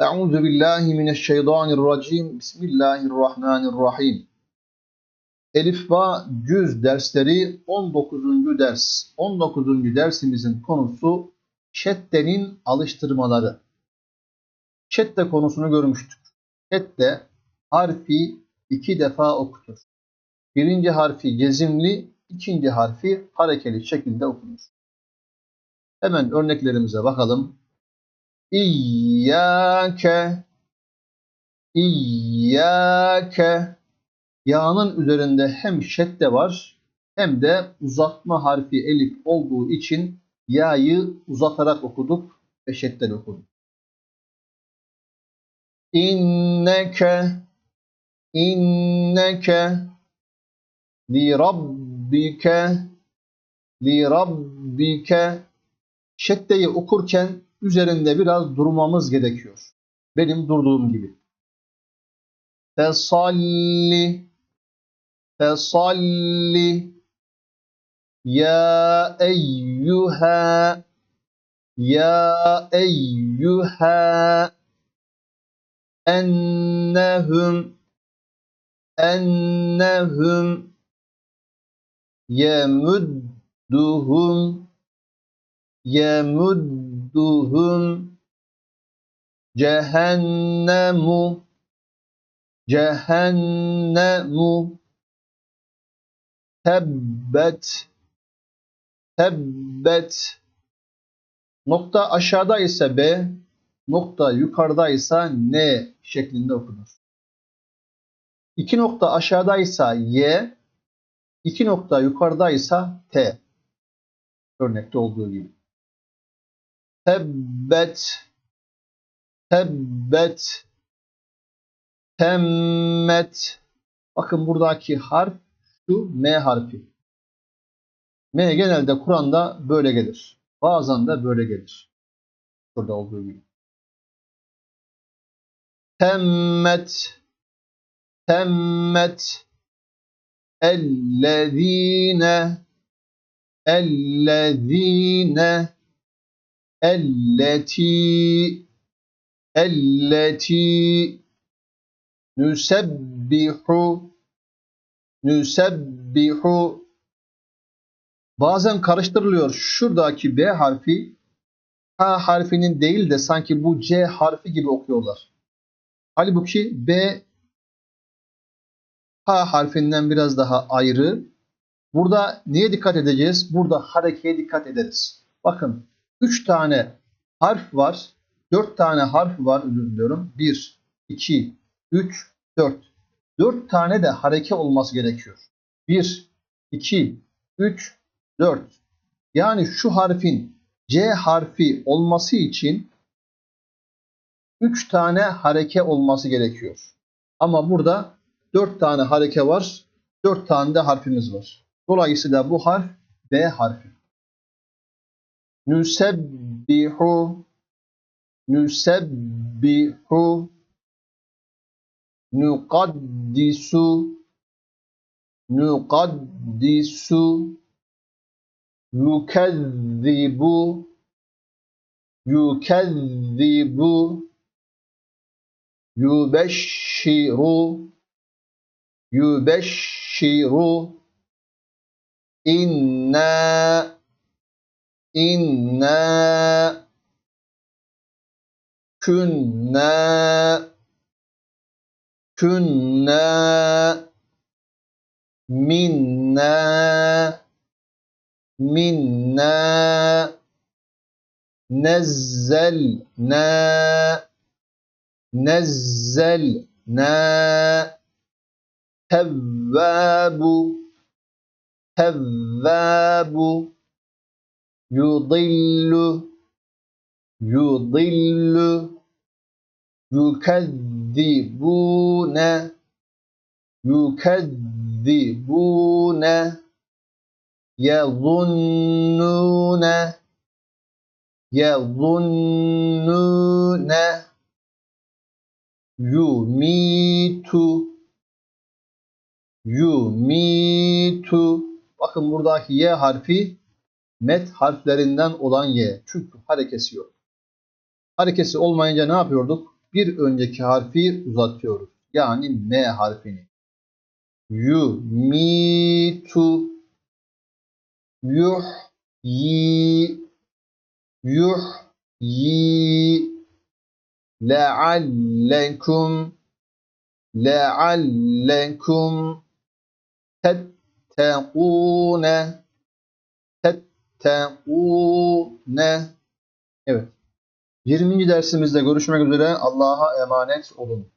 Euzu billahi mineşşeytanirracim. Bismillahirrahmanirrahim. Elif Ba Cüz dersleri 19. ders. 19. dersimizin konusu şeddenin alıştırmaları. Şedde konusunu görmüştük. Şedde harfi iki defa okutur. Birinci harfi gezimli, ikinci harfi harekeli şekilde okunur. Hemen örneklerimize bakalım. İyyâke. İyyâke. Yağının üzerinde hem şedde var hem de uzatma harfi elif olduğu için ya'yı uzatarak okuduk ve şedden okuduk. İnneke. İnneke. Li rabbike. Li rabbike. Şeddeyi okurken üzerinde biraz durmamız gerekiyor. Benim durduğum gibi. Fesalli fesalli ya eyyuha ya eyyuha ennehum ennehum yemudduhum yemudduhum cehennemu cehennemu tebbet tebbet nokta aşağıda ise B nokta yukarıda ise N şeklinde okunur. İki nokta aşağıdaysa Y, iki nokta yukarıdaysa T. Örnekte olduğu gibi. Tebbet, tebbet, temmet. Bakın buradaki harf şu M harfi. M genelde Kur'an'da böyle gelir. Bazen de böyle gelir. Burada olduğu gibi. Temmet, temmet, ellezine, ellezine, elleti, elleti, nüsebbihu, nüsebbihu, bazen karıştırılıyor. Şuradaki B harfi H harfinin değil de sanki bu C harfi gibi okuyorlar. Halbuki B H harfinden biraz daha ayrı. Burada neye dikkat edeceğiz? Burada harekeye dikkat ederiz. Bakın 3 tane harf var. 4 tane harf var özür diliyorum. 1, 2, 3, 4. 4 tane de hareke olması gerekiyor. 1, 2, 3, 4. Yani şu harfin C harfi olması için 3 tane hareke olması gerekiyor. Ama burada 4 tane hareke var. 4 tane de harfimiz var. Dolayısıyla bu harf B harfi. نسبح نسبح نقدس نقدس يكذب يكذب يبشر يبشر. إِنَّا İnna Künna Künna Minna Minna Nezzelna Nezzelna Tevvabu Tevvabu Yudillu Yudillu Yukezzibune Yukezzibune Yezunnune Yezunnune Yumitu Yumitu. Bakın buradaki Y harfi met harflerinden olan Y. Çünkü harekesi yok. Harekesi olmayınca ne yapıyorduk? bir önceki harfi uzatıyoruz. Yani M harfini. Yu, mi, tu, yuh, yi, yuh, yi, leallekum, leallekum, tettekûne, tettekûne. Evet. 20. dersimizde görüşmek üzere. Allah'a emanet olun.